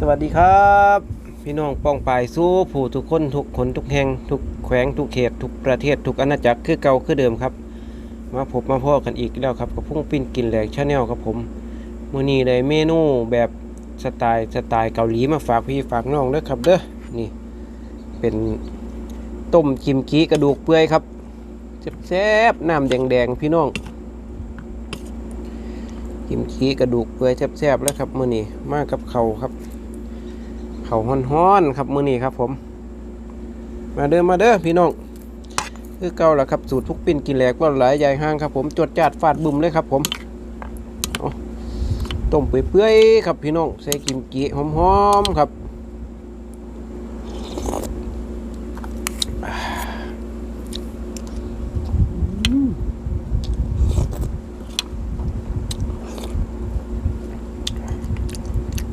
สวัสดีครับ พี่น้องป้องปายสู้ผู้ทุกคนทุกคนทุกแห่งทุกแขวงทุกเขตทุกประเทศทุกอาณาจักรคือเก่าคือเดิมครับ มาพบมาพ่อกันอีกแล้วครับกับพุ่งปิ้นกินแหลกชาแนลครับผมมื้อนี้ได้เมนูแบบสไตล์สไตล์เกาหลีมาฝากพี่ฝากน้องเด้อครับเด้อนี่เป็นต้มกิมกีกระดูกเปื่อยครับแซ่บๆน้ำแดงๆพี่น้องกิมขี้กระดูกเปื่อยแซ่บๆแล้วครับมื้อนี้มากับเขาวครับ เขาวฮ้อนๆครับมื้อนี้ครับผม มาเด้อมาเด้อพี่น้องคือเก่าละครับสูตรทุกปิ้นกินแหลกว่าหลายใหญ่ห้างครับผมจวดจาดฟาดบุ่มเลยครับผมต้มเปื่อยๆครับพี่น้องใส่กิมกี้หอมๆครับ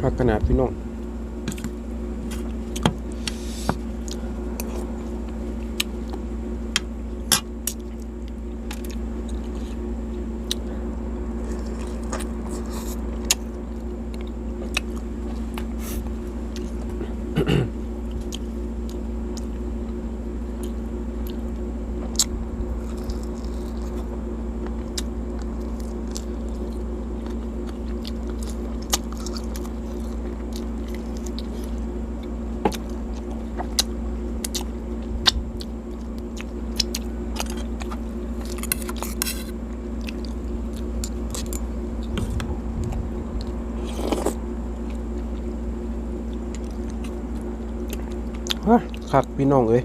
คักขนาดพี่น้อง ฮะ คักพี่น้องเอ้ย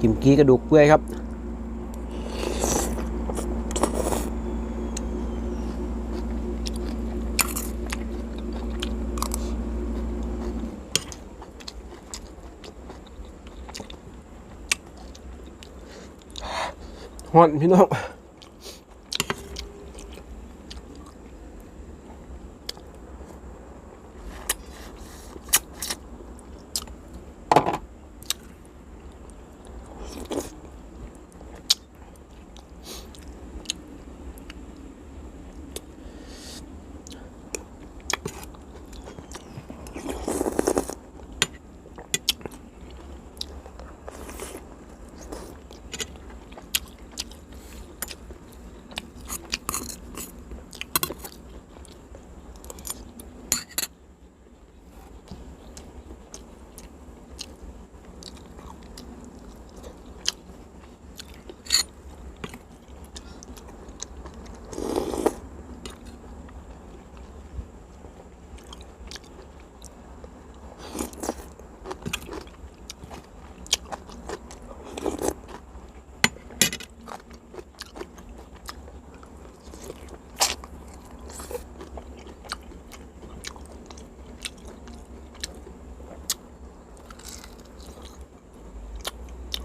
กิมกี้กระดูกเปื่อยครับฮอนพี่น้อง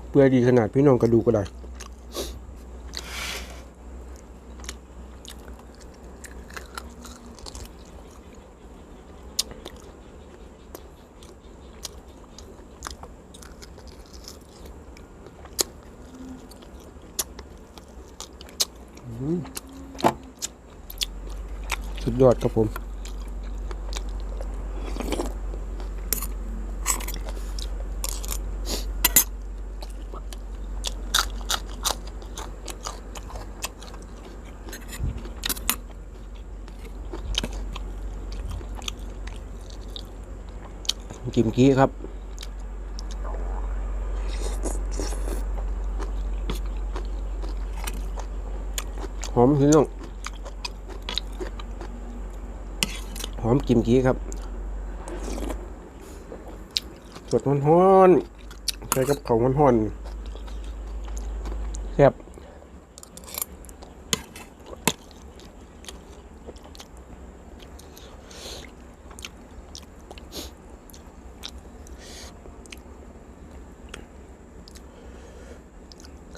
เปื่อยดีขนาดพี่น้องกระดูกก็ได้สุดยอดครับผม กิมกี้ครับ หอมพี่น้องหอมกิมกี้ครับสดห้อนๆใช้กับของฮ้อนๆ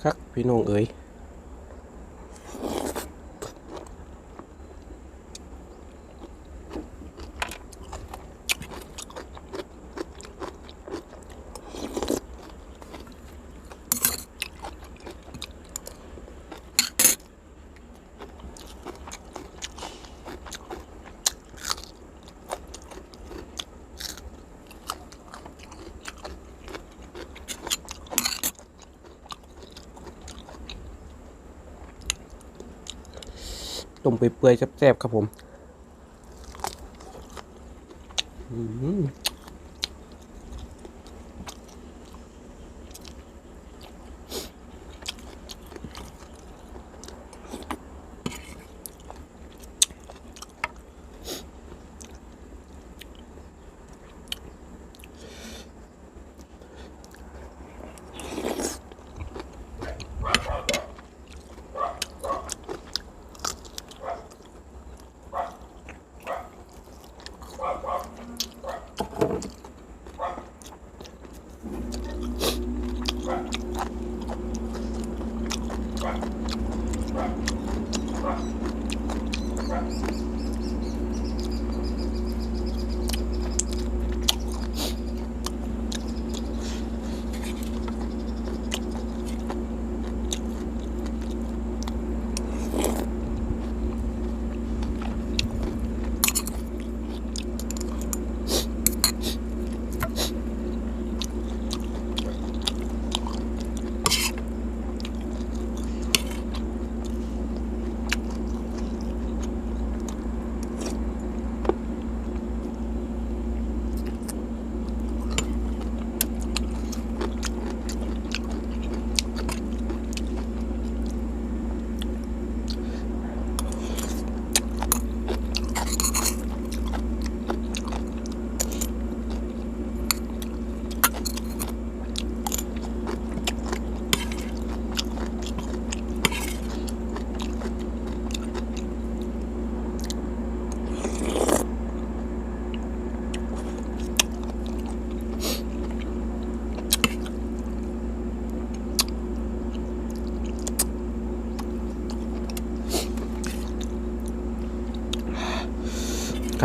คักพี่น้องเอ๋ย ต้มเปื่อยๆแซ่บๆครับผม อืม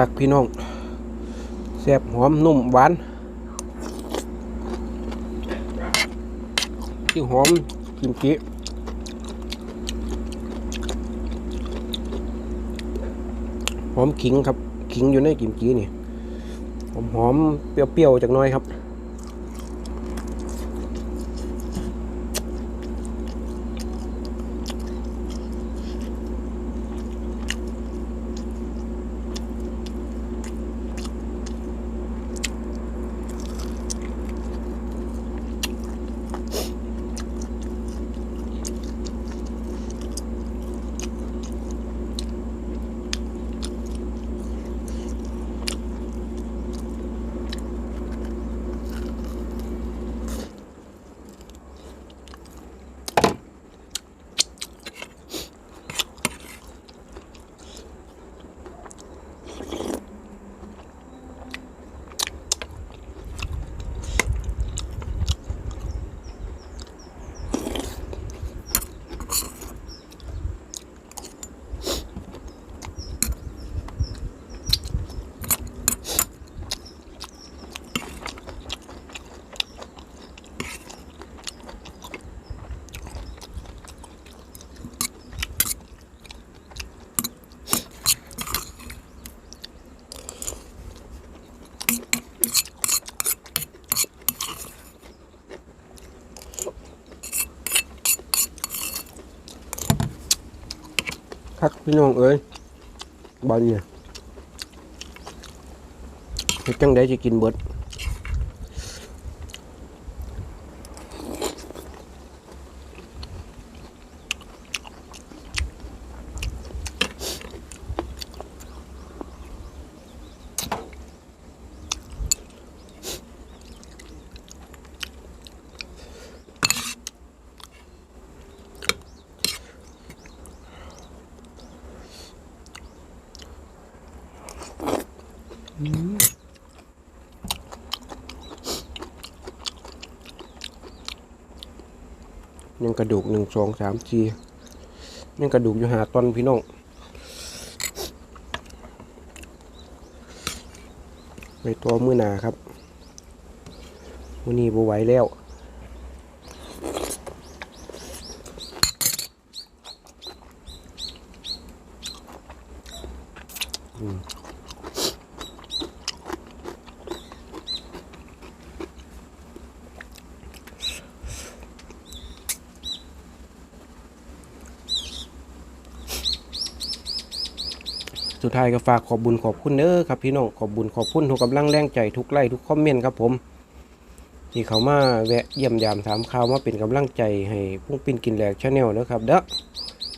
กพี่น้องแซ่บหอมนุ่มหวานที่หอมกิมจิหอมขิงครับขิงอยู่ในกิมจินี่หอมหอมเปรี้ยวๆจากน้อยครับ คักพี่น้องเอ้ยบานเนี่ยเฮ็ดจังได้จะกินเบิด ยังกระดูกหนึ่งสองสามสี่ยังกระดูกอยู่หาตอนพี่น้องไปตัวมือหนาครับมือนี้บไหวแล้วอืม สุดท้ายก็ฝากขอบบุญขอบคุณเด้อครับพี่น้องขอบบุญขอบคุณทุกกำลังแรงใจทุกไลค์ทุกคอมเมนต์ครับผม ที่เขามาแวะเยี่ยมยามถามข่าวมาเป็นกำลังใจให้พุ่งปินกินแหลกชาแนลนะครับเด้อ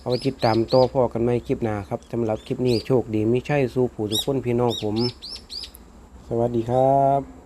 เอาไปติดตามต่อพ่อกันไหมคลิปหน้าครับสำหรับคลิปนี้โชคดีไม่ใช่สู้ผู้ทุกคนพี่น้องผม สวัสดีครับ